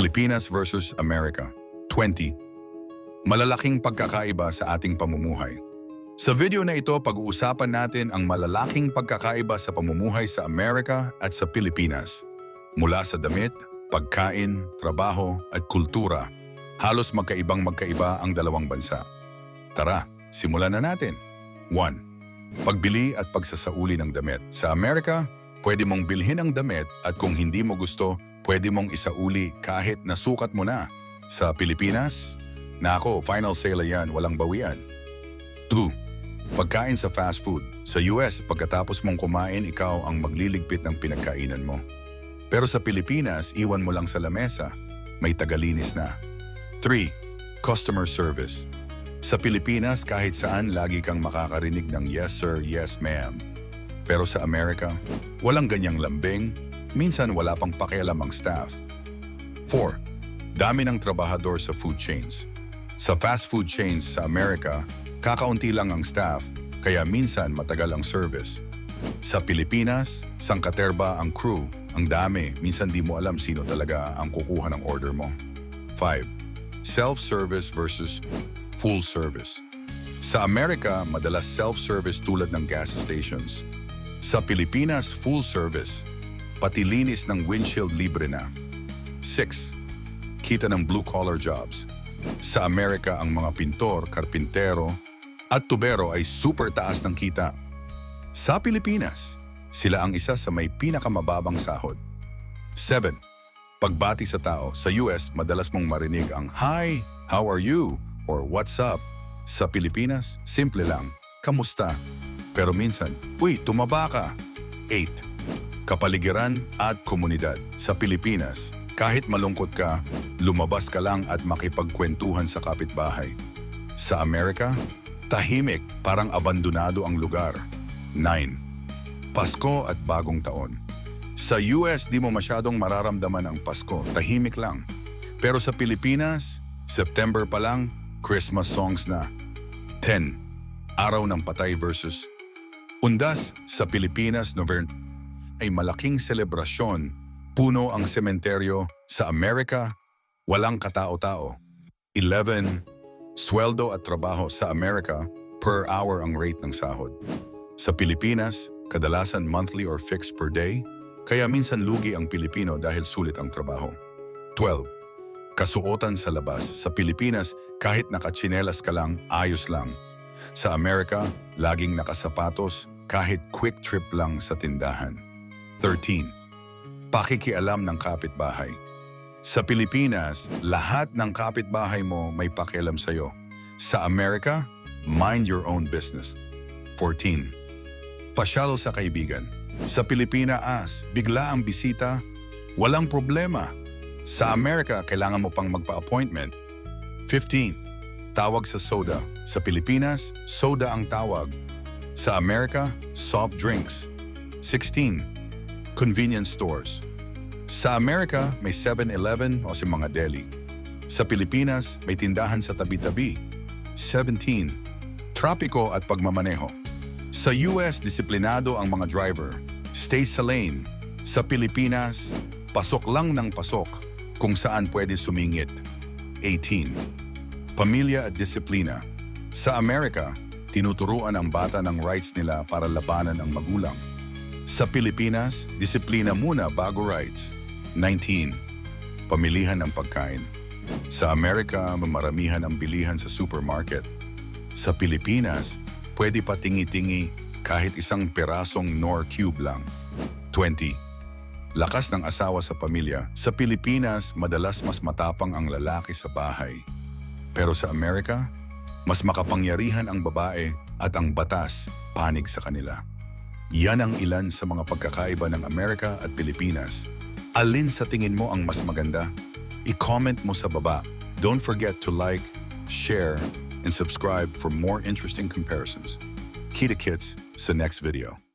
Pilipinas versus America. 20. Malalaking pagkakaiba sa ating pamumuhay. Sa video na ito, pag-uusapan natin ang malalaking pagkakaiba sa pamumuhay sa Amerika at sa Pilipinas. Mula sa damit, pagkain, trabaho at kultura, halos magkaibang magkaiba ang dalawang bansa. Tara, simulan na natin. 1. Pagbili at pagsasauli ng damit. Sa Amerika, pwede mong bilhin ang damit at kung hindi mo gusto, pwede mong isauli kahit nasukat mo na. Sa Pilipinas, nako, final sale yan, walang bawian. 2. Pagkain sa fast food. Sa US, pagkatapos mong kumain, ikaw ang magliligpit ng pinagkainan mo. Pero sa Pilipinas, iwan mo lang sa lamesa. May tagalinis na. 3. Customer service. Sa Pilipinas, kahit saan, lagi kang makakarinig ng yes sir, yes ma'am. Pero sa Amerika, walang ganyang lambing, minsan wala pang pakialam ang staff. 4. Dami ng trabahador sa food chains. Sa fast food chains sa Amerika, kakaunti lang ang staff, kaya minsan matagal ang service. Sa Pilipinas, sangkaterba ang crew, ang dami, minsan di mo alam sino talaga ang kukuha ng order mo. 5. Self-service versus full service. Sa Amerika, madalas self-service tulad ng gas stations. Sa Pilipinas, full service. Pati linis ng windshield libre na. 6. Kita ng blue-collar jobs. Sa Amerika, ang mga pintor, karpintero, at tubero ay super taas ng kita. Sa Pilipinas, sila ang isa sa may pinakamababang sahod. 7. Pagbati sa tao. Sa US, madalas mong marinig ang Hi, how are you? Or What's up? Sa Pilipinas, simple lang, Kamusta? Pero minsan, Uy, tumaba ka! 8. Kapaligiran at komunidad. Sa Pilipinas, kahit malungkot ka, lumabas ka lang at makipagkwentuhan sa kapitbahay. Sa Amerika, tahimik, parang abandonado ang lugar. 9. Pasko at bagong taon. Sa US, di mo masyadong mararamdaman ang Pasko, tahimik lang. Pero sa Pilipinas, September pa lang, Christmas songs na. 10. Araw ng Patay versus Undas sa Pilipinas, November ay malaking selebrasyon. Puno ang sementeryo. Sa Amerika, walang katao-tao. 11. Sweldo at trabaho sa Amerika, per hour ang rate ng sahod. Sa Pilipinas, kadalasan monthly or fixed per day, kaya minsan lugi ang Pilipino dahil sulit ang trabaho. 12. Kasuotan sa labas. Sa Pilipinas, kahit nakatsinelas ka lang, ayos lang. Sa Amerika, laging nakasapatos, kahit quick trip lang sa tindahan. 13. Pakikialam ng kapitbahay. Sa Pilipinas, lahat ng kapitbahay mo may pakialam sa'yo. Sa Amerika, mind your own business. 14. Pasyal sa kaibigan. Sa Pilipinas, bigla ang bisita, walang problema. Sa Amerika, kailangan mo pang magpa-appointment. 15. Tawag sa soda. Sa Pilipinas, soda ang tawag. Sa Amerika, soft drinks. 16. Convenience stores. Sa Amerika, may 7-Eleven o si mga deli. Sa Pilipinas, may tindahan sa tabi-tabi. 17. Trapiko at pagmamaneho. Sa US, disiplinado ang mga driver. Stay sa lane. Sa Pilipinas, pasok lang ng pasok kung saan pwede sumingit. 18. Pamilya at disiplina. Sa Amerika, tinuturuan ang bata ng rights nila para labanan ang magulang. Sa Pilipinas, disiplina muna bago rights. 19. Pamilihan ng pagkain. Sa Amerika, mamaramihan ang bilihan sa supermarket. Sa Pilipinas, pwede pa tingi-tingi kahit isang perasong nor cube lang. 20. Lakas ng asawa sa pamilya. Sa Pilipinas, madalas mas matapang ang lalaki sa bahay. Pero sa Amerika, mas makapangyarihan ang babae at ang batas panig sa kanila. Yan ang ilan sa mga pagkakaiba ng Amerika at Pilipinas. Alin sa tingin mo ang mas maganda? I-comment mo sa baba. Don't forget to like, share, and subscribe for more interesting comparisons. Kita Kits sa next video.